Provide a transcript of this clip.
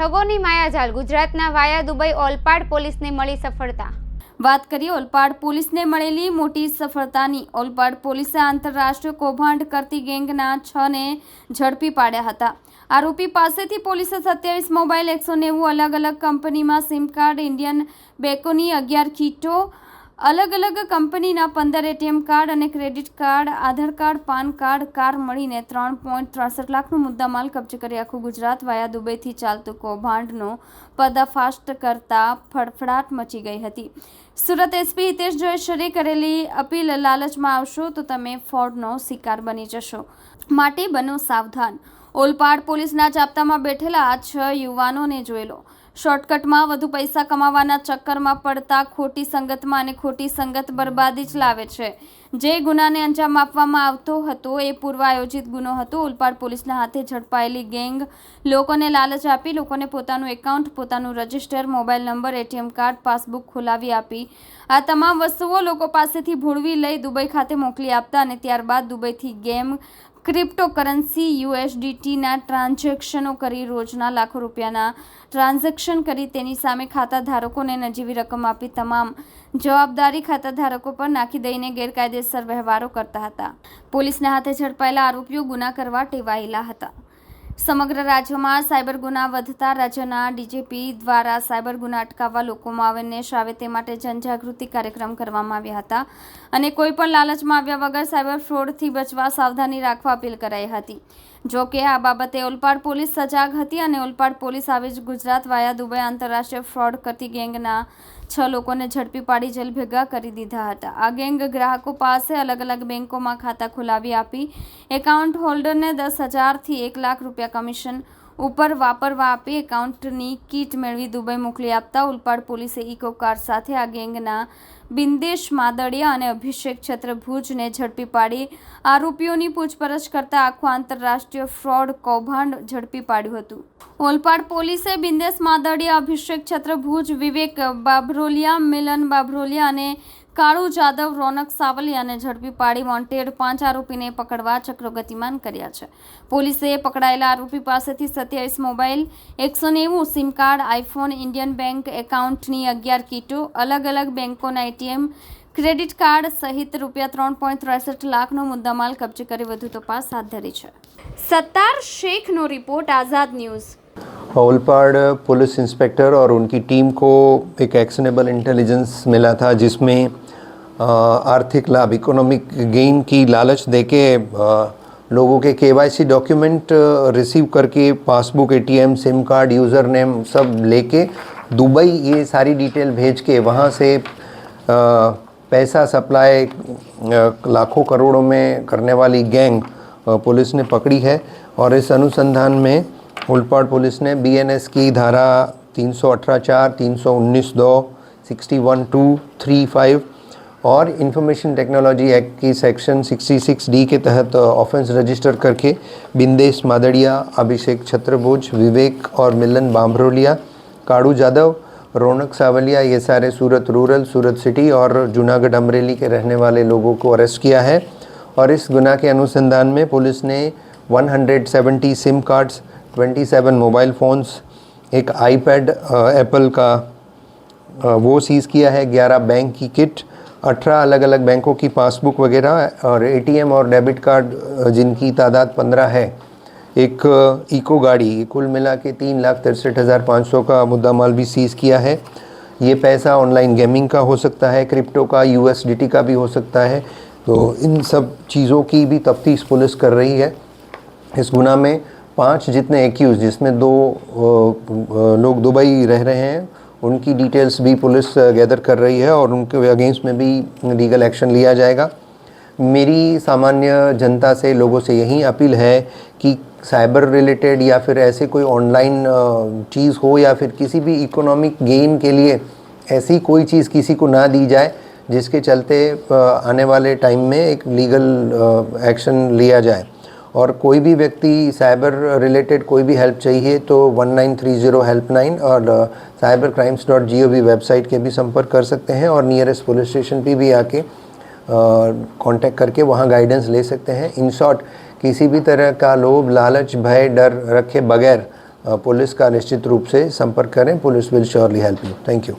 ઠગોની માયાજાલ ગુજરાતના વાયા દુબઈ ઓલપાડ પોલીસને મળી સફળતા. વાત કરીએ ઓલપાડ પોલીસને મળેલી મોટી સફળતાની. ઓલપાડ પોલીસે આંતરરાષ્ટ્રીય કૌભાંડ કરતી ગેંગના છ ને ઝડપી પાડ્યા હતા. આરોપી પાસેથી પોલીસે સત્યાવીસ મોબાઈલ, એકસો નેવું અલગ અલગ કંપનીમાં સિમ કાર્ડ, ઇન્ડિયન બેકોની અગિયાર કીટો અલગ અલગ કંપનીના પંદર એટીએમ કાર્ડ અને credit card, Aadhaar card, PAN card, car મળીને ત્રણ પોઈન્ટ ત્રાસઠ લાખનો મુદ્દામાલ કબજે કરી આખું ગુજરાત વાયા દુબઈથી ચાલતું કૌભાંડનો પદાફાસ્ટ કરતા ફડફડાટ મચી ગઈ હતી. સુરત એસપી હિતેશ જયશ્વરે કરેલી અપીલ લાલચમાં આવશો તો તમે ફ્રોડનો શિકાર બની જશો. માટે બનો સાવધાન. ઓલપાડ પોલીસના જાપ્તામાં બેઠેલા આ છ યુવાનોને જોઈ લો શોર્ટકટમાં વધુ પૈસા કમાવાના ચક્કરમાં પડતા ખોટી સંગતમાં અને ખોટી સંગત બરબાદી જ લાવે છે. જે ગુનાને અંજામ આપવામાં આવતો હતો, એ પૂર્વ આયોજિત ગુનો હતો. ઉલપાડ પોલીસના હાથે ઝડપાયેલી ગેંગ લોકોને લાલચ આપી લોકોને પોતાનું એકાઉન્ટ, પોતાનું register, mobile number, ATM card, passbook ખોલાવી આપી. આ તમામ વસ્તુઓ લોકો પાસેથી ભોળવી લઈ દુબઈ ખાતે મોકલી આપતા અને ત્યારબાદ દુબઈથી ગેમ ક્રિપ્ટોકરન્સી યુએસડીટીના ટ્રાન્ઝેક્શનો કરી રોજના લાખો રૂપિયાના ટ્રાન્ઝેક્શન કરી તેની સામે ખાતાધારકોને નજીવી રકમ આપી તમામ જવાબદારી ખાતાધારકો પર નાખી દઈને ગેરકાયદેસર વ્યવહારો કરતા હતા. પોલીસના હાથે ઝડપાયેલા આરોપીઓ ગુના કરવા ટેવાયેલા હતા. સમગ્ર રાજ્યમાં સાયબર ગુના વધતા રાજ્યના ડીજીપી દ્વારા સાયબર ગુના અટકાવવા લોકોમાં અવેરનેસ આવે તે માટે જનજાગૃતિ કાર્યક્રમ કરવામાં આવ્યા હતા અને કોઈપણ લાલચમાં આવ્યા વગર સાયબર ફ્રોડથી બચવા સાવધાની રાખવા અપીલ કરાઈ હતી. જો કે આ બાબતે ઓલપાડ પોલીસ સજાગ હતી અને ઓલપાડ પોલીસ આવી જ ગુજરાત વાયા દુબઈ આંતરરાષ્ટ્રીય ફ્રોડ કરતી ગેંગના છ લોકોને ઝડપી પાડી જેલ ભેગા કરી દીધા હતા. આ ગેંગ ગ્રાહકો પાસે અલગ અલગ બેંકોમાં ખાતા ખોલાવી આપી. એકાઉન્ટ હોલ્ડરને દસ હજારથી એક લાખ રૂપિયા કમિશન ઉપર વાપરવા આપી એકાઉન્ટની કીટ મેળવી દુબઈ મોકલી આપતા ઉલપાડ પોલીસે ઇકો કાર સાથે આ ગેંગના બિંદેશ માદડિયા અને અભિષેક છત્રભુજને ઝડપી પાડી આરોપીઓની પૂછપરછ કરતા આખું આંતરરાષ્ટ્રીય ફ્રોડ કૌભાંડ ઝડપી પાડ્યું હતું. ઓલપાડ પોલીસે બિંદેશ માદડિયા, અભિષેક છત્રભુજ, વિવેક બાભરોલિયા, મિલન બાભરોલિયા અને કાળુ જાદવ રોનક સાવલી અને ઝડપી પાડી વોન્ટેડ પાંચ આરોપીને પકડવા ચક્રો ગતિમાન કર્યા છે. પોલીસે પકડાયેલા આરોપી પાસેથી સત્યાવીસ મોબાઈલ, એકસો નેવું SIM card, iPhone, Indian bank એકાઉન્ટની અગિયાર કીટો અલગ અલગ બેંકોના એટીએમ, ક્રેડિટ કાર્ડ સહિત રૂપિયા ત્રણ પોઈન્ટ ત્રેસઠ લાખનો મુદ્દામાલ કબજે કરી વધુ તપાસ હાથ ધરી છે. Sattar શેખનો report Azad news. Olpad police inspector और उनकी टीम को एक एक्शनेबल इंटेलिजेंस मिला था, जिसमें आर्थिक लाभ इकोनॉमिक गेन की लालच देके लोगों के केवाईसी डॉक्यूमेंट रिसीव करके passbook ATM SIM card user name सब लेके दुबई ये सारी डिटेल भेज के वहाँ से पैसा सप्लाई लाखों करोड़ों में करने वाली गैंग पुलिस ने पकड़ी है। और इस अनुसंधान में उलपाड़ पुलिस ने बीएनएस की धारा तीन सौ अठारह चार, तीन सौ उन्नीस दो sixty one two three five और इंफॉर्मेशन टेक्नोलॉजी एक्ट की सेक्शन 66 डी के तहत ऑफेंस रजिस्टर करके बिंदेश मादड़िया, अभिषेक छत्रभुज, विवेक और मिलन बाम्भरोलिया काड़ू जादव रौनक सावलिया, ये सारे सूरत रूरल, सूरत सिटी और जूनागढ़ अमरेली के रहने वाले लोगों को अरेस्ट किया है। और इस गुना के अनुसंधान में पुलिस ने 170 सिम कार्ड्स 27 मोबाइल फ़ोन्स एक आईपैड एप्पल का अ, वो सीज़ किया है 11 बैंक की किट 18 अलग अलग बैंकों की पासबुक वगैरह और एटीएम और डेबिट कार्ड जिनकी तादाद 15 है। एक इको गाड़ी कुल मिला के तीन लाख तिरसठ हज़ार पाँच सौ का मुद्दा माल भी सीज़ किया है। ये पैसा ऑनलाइन गेमिंग का हो सकता है क्रिप्टो का यूएसडीटी का भी हो सकता है। तो इन सब चीज़ों की भी तफ्तीश पुलिस कर रही है। इस गुना में पाँच जितने एक्यूज जिसमें दो लोग दुबई रह रहे हैं, उनकी डिटेल्स भी पुलिस गैदर कर रही है और उनके अगेंस्ट में भी लीगल एक्शन लिया जाएगा। मेरी सामान्य जनता से, लोगों से यही अपील है कि साइबर रिलेटेड या फिर ऐसे कोई ऑनलाइन चीज़ हो या फिर किसी भी इकोनॉमिक गेन के लिए ऐसी कोई चीज़ किसी को ना दी जाए, जिसके चलते आने वाले टाइम में एक लीगल एक्शन लिया जाए। और कोई भी व्यक्ति साइबर रिलेटेड कोई भी हेल्प चाहिए तो 1930 हेल्पलाइन और cyber crimes dot G website के भी संपर्क कर सकते हैं और नियरेस्ट पुलिस स्टेशन पर भी आके कांटेक्ट करके वहाँ गाइडेंस ले सकते हैं। इन शॉर्ट किसी भी तरह का लोभ, लालच, भय, डर रखे बगैर पुलिस का निश्चित रूप से संपर्क करें। Police will surely help you thank you